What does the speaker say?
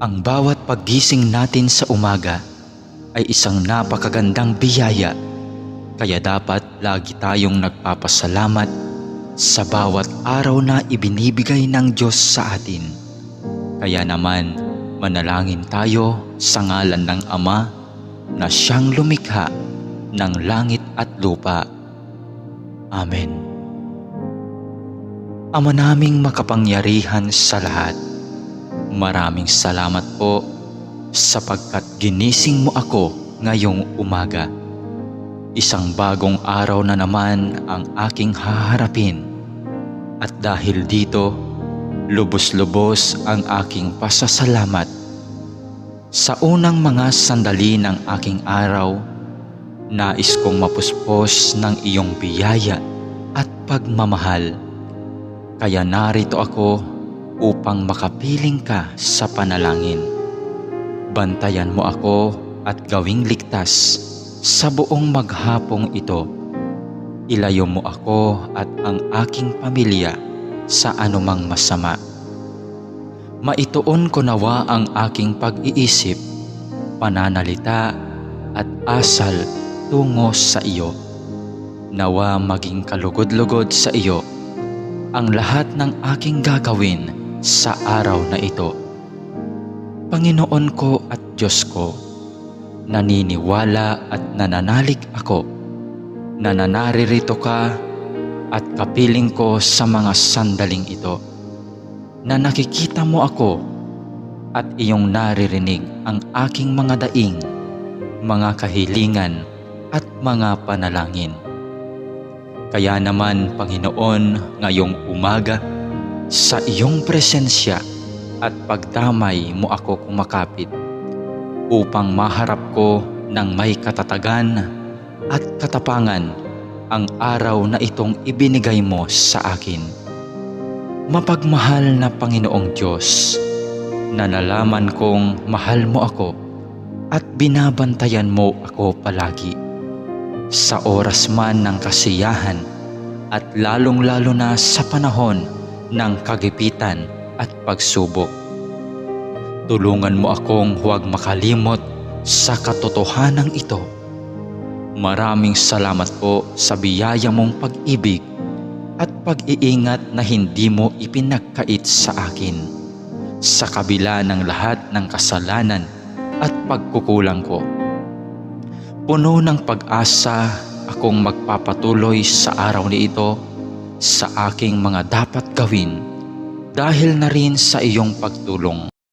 Ang bawat paggising natin sa umaga ay isang napakagandang biyaya. Kaya dapat lagi tayong nagpapasalamat sa bawat araw na ibinibigay ng Diyos sa atin. Kaya naman, manalangin tayo sa ngalan ng Ama na siyang lumikha ng langit at lupa. Amen. Ama naming makapangyarihan sa lahat, maraming salamat po sapagkat ginising mo ako ngayong umaga. Isang bagong araw na naman ang aking haharapin. At dahil dito, lubos-lubos ang aking pasasalamat. Sa unang mga sandali ng aking araw, nais kong mapuspos ng iyong biyaya at pagmamahal. Kaya narito ako upang makapiling ka sa panalangin. Bantayan mo ako at gawing ligtas sa buong maghapong ito. Ilayo mo ako at ang aking pamilya sa anumang masama. Maituon ko nawa ang aking pag-iisip, pananalita at asal tungo sa iyo. Nawa maging kalugod-lugod sa iyo ang lahat ng aking gagawin sa araw na ito. Panginoon ko at Diyos ko, naniniwala at nananalig ako na nanaririto ka at kapiling ko sa mga sandaling ito na nakikita mo ako at iyong naririnig ang aking mga daing, mga kahilingan at mga panalangin. Kaya naman, Panginoon, ngayong umaga, sa iyong presensya at pagdamay mo ako kumakapit upang maharap ko ng may katatagan at katapangan ang araw na itong ibinigay mo sa akin. Mapagmahal na Panginoong Diyos, na nalaman kong mahal mo ako at binabantayan mo ako palagi sa oras man ng kasiyahan at lalong-lalo na sa panahon ng kagipitan at pagsubok. Tulungan mo akong huwag makalimot sa katotohanan ito. Maraming salamat po sa biyaya mong pag-ibig at pag-iingat na hindi mo ipinagkait sa akin sa kabila ng lahat ng kasalanan at pagkukulang ko. Puno ng pag-asa akong magpapatuloy sa araw ni ito sa aking mga dapat gawin dahil na rin sa iyong pagtulong.